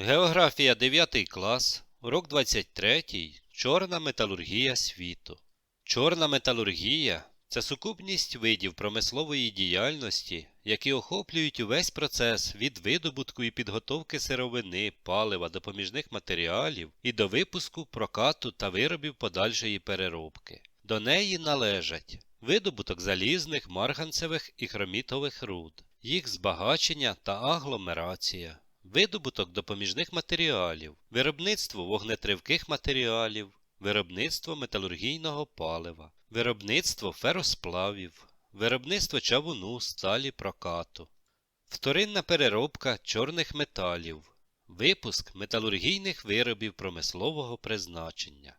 Географія 9 клас, урок 23. Чорна металургія світу. Чорна металургія це сукупність видів промислової діяльності, які охоплюють увесь процес від видобутку і підготовки сировини, палива, допоміжних матеріалів і до випуску, прокату та виробів подальшої переробки. До неї належать видобуток залізних, марганцевих і хромітових руд, їх збагачення та агломерація, видобуток допоміжних матеріалів, виробництво вогнетривких матеріалів, виробництво металургійного палива, виробництво феросплавів, виробництво чавуну, сталі, прокату, вторинна переробка чорних металів, випуск металургійних виробів промислового призначення.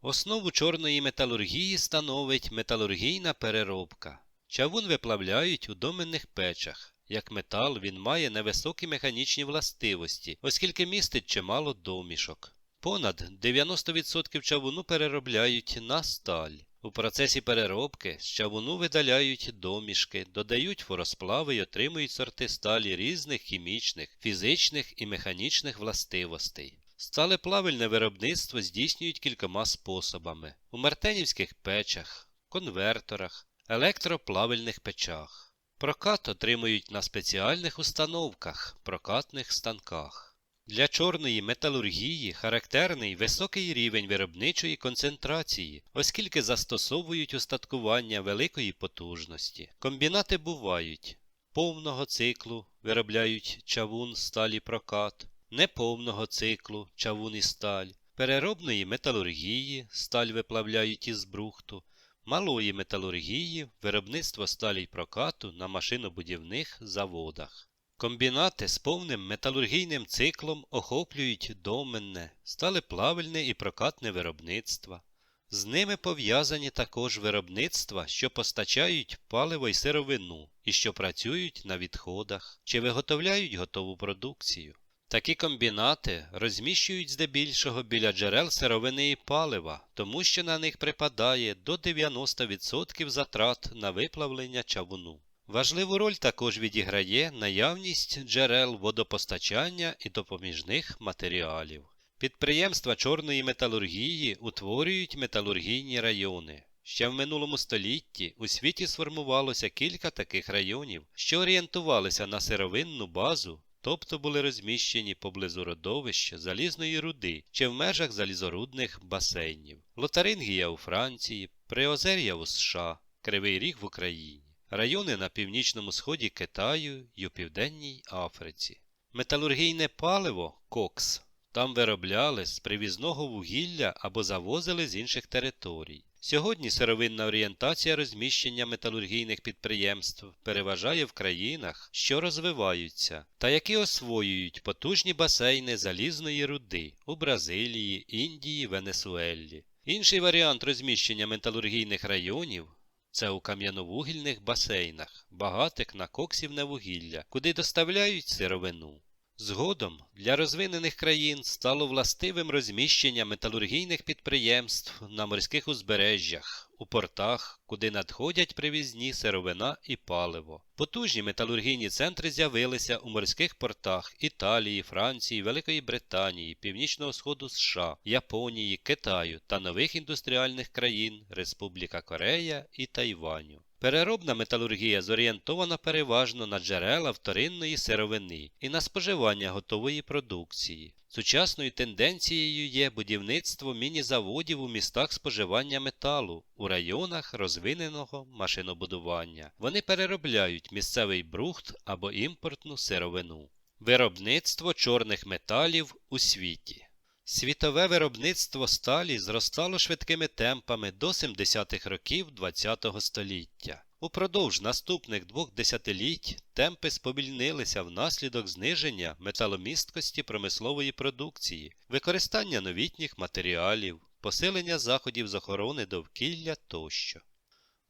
Основу чорної металургії становить металургійна переробка. Чавун виплавляють у доменних печах. Як метал він має невисокі механічні властивості, оскільки містить чимало домішок. Понад 90% чавуну переробляють на сталь. У процесі переробки з чавуну видаляють домішки, додають форосплави й отримують сорти сталі різних хімічних, фізичних і механічних властивостей. Сталеплавильне виробництво здійснюють кількома способами: у мартенівських печах, конверторах, електроплавильних печах. Прокат отримують на спеціальних установках, прокатних станках. Для чорної металургії характерний високий рівень виробничої концентрації, оскільки застосовують устаткування великої потужності. Комбінати бувають повного циклу виробляють чавун, сталі прокат, неповного циклу чавун і сталь, переробної металургії сталь виплавляють із брухту, малої металургії виробництво сталі й прокату на машинобудівних заводах. Комбінати з повним металургійним циклом охоплюють доменне, сталеплавильне і прокатне виробництва. З ними пов'язані також виробництва, що постачають паливо й сировину і що працюють на відходах чи виготовляють готову продукцію. Такі комбінати розміщують здебільшого біля джерел сировини і палива, тому що на них припадає до 90% затрат на виплавлення чавуну. Важливу роль також відіграє наявність джерел водопостачання і допоміжних матеріалів. Підприємства чорної металургії утворюють металургійні райони. Ще в минулому столітті у світі сформувалося кілька таких районів, що орієнтувалися на сировинну базу, тобто були розміщені поблизу родовища залізної руди чи в межах залізорудних басейнів. Лотарингія у Франції, Приозер'я у США, Кривий Ріг в Україні райони на північному сході Китаю й у Південній Африці. Металургійне паливо кокс там виробляли з привізного вугілля або завозили з інших територій. Сьогодні сировинна орієнтація розміщення металургійних підприємств переважає в країнах, що розвиваються, та які освоюють потужні басейни залізної руди у Бразилії, Індії, Венесуелі. Інший варіант розміщення металургійних районів це у кам'яновугільних басейнах, багатих на коксівне вугілля, куди доставляють сировину. Згодом для розвинених країн стало властивим розміщення металургійних підприємств на морських узбережжях, у портах, куди надходять привізні сировина і паливо. Потужні металургійні центри з'явилися у морських портах Італії, Франції, Великої Британії, Північного Сходу США, Японії, Китаю та нових індустріальних країн Республіка Корея і Тайваню. Переробна металургія зорієнтована переважно на джерела вторинної сировини і на споживання готової продукції. Сучасною тенденцією є будівництво міні-заводів у містах споживання металу у районах розвиненого машинобудування. Вони переробляють місцевий брухт або імпортну сировину. Виробництво чорних металів у світі. Світове виробництво сталі зростало швидкими темпами до 70-х років ХХ століття. Упродовж наступних двох десятиліть темпи сповільнилися внаслідок зниження металомісткості промислової продукції, використання новітніх матеріалів, посилення заходів з охорони довкілля тощо.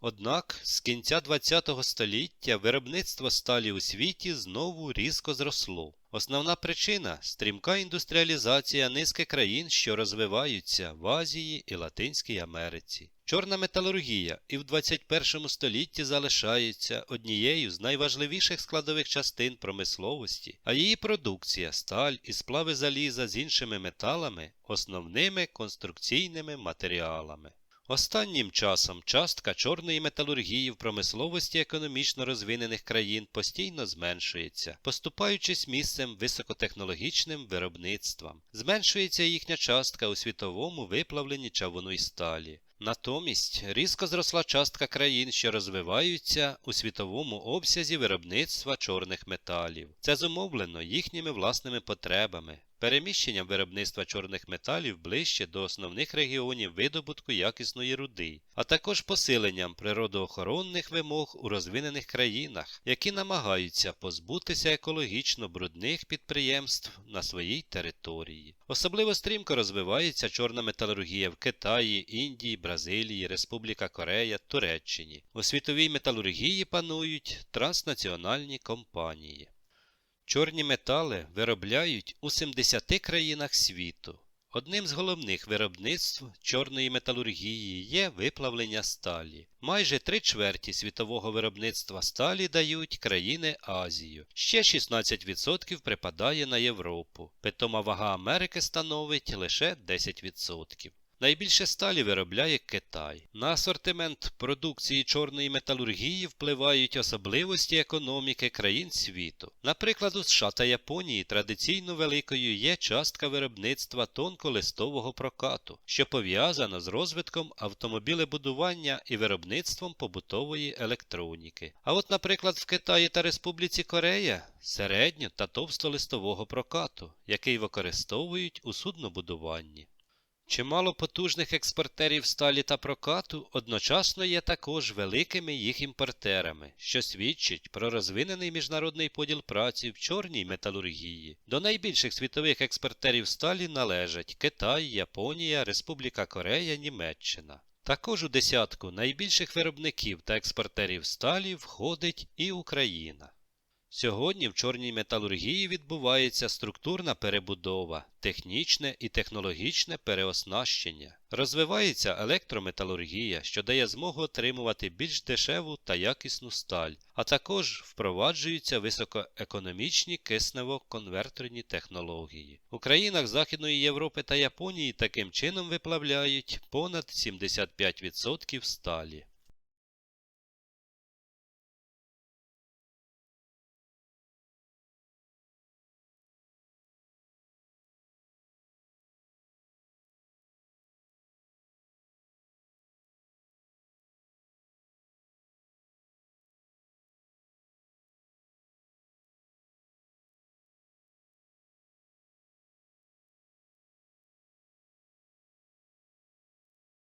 Однак з кінця ХХ століття виробництво сталі у світі знову різко зросло. Основна причина стрімка індустріалізація низки країн, що розвиваються в Азії і Латинській Америці. Чорна металургія і в 21 столітті залишається однією з найважливіших складових частин промисловості, а її продукція, сталь і сплави заліза з іншими металами основними конструкційними матеріалами. Останнім часом частка чорної металургії в промисловості економічно розвинених країн постійно зменшується, поступаючись місцем високотехнологічним виробництвам. Зменшується їхня частка у світовому виплавленні чавуну й сталі. Натомість різко зросла частка країн, що розвиваються у світовому обсязі виробництва чорних металів. Це зумовлено їхніми власними потребами, переміщенням виробництва чорних металів ближче до основних регіонів видобутку якісної руди, а також посиленням природоохоронних вимог у розвинених країнах, які намагаються позбутися екологічно брудних підприємств на своїй території. Особливо стрімко розвивається чорна металургія в Китаї, Індії, Бразилії, Республіка Корея, Туреччині. У світовій металургії панують транснаціональні компанії. Чорні метали виробляють у 70 країнах світу. Одним з головних виробництв чорної металургії є виплавлення сталі. Майже три чверті світового виробництва сталі дають країни Азію. Ще 16% припадає на Європу. Питома вага Америки становить лише 10%. Найбільше сталі виробляє Китай. На асортимент продукції чорної металургії впливають особливості економіки країн світу. Наприклад, у США та Японії традиційно великою є частка виробництва тонколистового прокату, що пов'язано з розвитком автомобілебудування і виробництвом побутової електроніки. А от, наприклад, в Китаї та Республіці Корея середньо та товстолистового прокату, який використовують у суднобудуванні. Чимало потужних експортерів сталі та прокату одночасно є також великими їх імпортерами, що свідчить про розвинений міжнародний поділ праці в чорній металургії. До найбільших світових експортерів сталі належать Китай, Японія, Республіка Корея, Німеччина. Також у десятку найбільших виробників та експортерів сталі входить і Україна. Сьогодні в чорній металургії відбувається структурна перебудова, технічне і технологічне переоснащення. Розвивається електрометалургія, що дає змогу отримувати більш дешеву та якісну сталь, а також впроваджуються високоекономічні киснево-конверторні технології. У країнах Західної Європи та Японії таким чином виплавляють понад 75% сталі.